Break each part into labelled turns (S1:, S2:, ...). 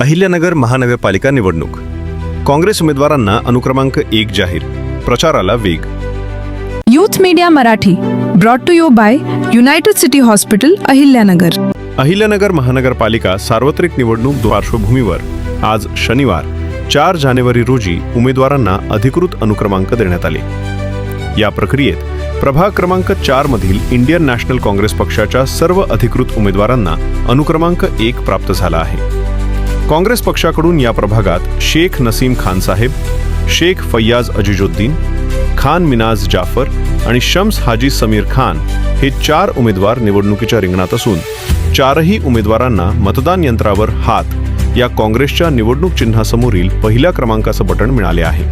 S1: अहिल्यानगर महानगरपालिका निवडणूक. काँग्रेस उमेदवारांना अनुक्रमांक एक जाहीर. प्रचाराला वेग.
S2: Youth media Marathi brought to you by united city hospital Ahilyanagar.
S1: Ahilyanagar महानगरपालिका सार्वत्रिक निवडणूक पार्श्वभूमीवर आज शनिवार चार जानेवारी रोजी उमेदवारांना अधिकृत अनुक्रमांक देण्यात आले. या प्रक्रियेत प्रभाग क्रमांक चार मधील इंडियन नॅशनल काँग्रेस पक्षाच्या सर्व अधिकृत उमेदवारांना अनुक्रमांक एक प्राप्त झाला आहे. काँग्रेस पक्षाकडून या प्रभागात शेख नसीम खान साहेब शेख फैयाज अजिजुद्दीन खान मिनाज जाफर आणि शम्स हाजी समीर खान हे चार उमेदवार निवडणुकीच्या रिंगणात असून चारही उमेदवारांना मतदान यंत्रावर हात या काँग्रेसच्या निवडणूक चिन्हासमोरील पहिल्या क्रमांकाचं बटण मिळाले आहे.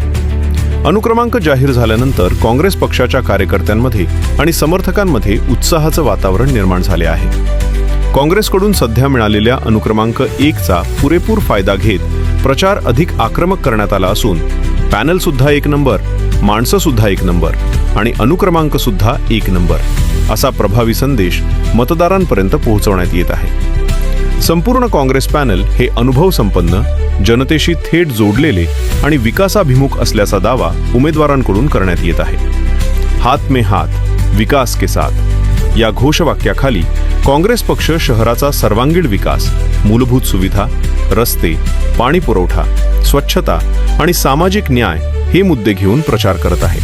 S1: अनुक्रमांक जाहीर झाल्यानंतर काँग्रेस पक्षाच्या कार्यकर्त्यांमध्ये आणि समर्थकांमध्ये उत्साहाचं वातावरण निर्माण झाले आहे. काँग्रेसकडून सध्या मिळालेल्या अनुक्रमांक एकचा पुरेपूर फायदा घेत प्रचार अधिक आक्रमक करण्यात आला असून पॅनल सुद्धा एक नंबर माणसं सुद्धा एक नंबर आणि अनुक्रमांक सुद्धा एक नंबर असा प्रभावी संदेश मतदारांपर्यंत पोहोचवण्यात येत आहे. संपूर्ण काँग्रेस पॅनल हे अनुभव संपन्न जनतेशी थेट जोडलेले आणि विकासाभिमुख असल्याचा दावा उमेदवारांकडून करण्यात येत आहे. हात में हात विकास के साथ. या घोषवाक्याखाली काँग्रेस पक्ष शहराचा सर्वांगीण विकास मूलभूत सुविधा रस्ते पाणी पुरवठा स्वच्छता आणि सामाजिक न्याय हे मुद्दे घेऊन प्रचार करत आहे.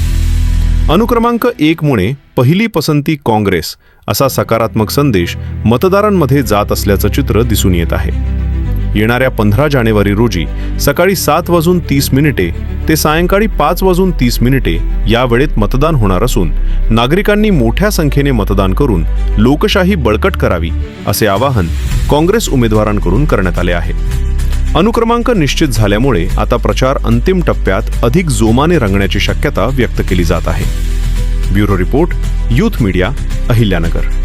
S1: अनुक्रमांक एकमुळे पहिली पसंती काँग्रेस असा सकारात्मक संदेश मतदारांमध्ये जात असल्याचं चित्र दिसून येत आहे. येणाऱ्या पंधरा जानेवारी रोजी सकाळी सात वाजून तीस मिनिटे ते सायंकाळी पाच वाजून तीस मिनिटे या वेळेत मतदान होणार असून नागरिकांनी मोठ्या संख्येने मतदान करून लोकशाही बळकट करावी असे आवाहन काँग्रेस उमेदवारांकडून करण्यात आले आहे. अनुक्रमांक निश्चित झाल्यामुळे आता प्रचार अंतिम टप्प्यात अधिक जोमाने रंगण्याची शक्यता व्यक्त केली जात आहे. Bureau report youth media Ahilyanagar.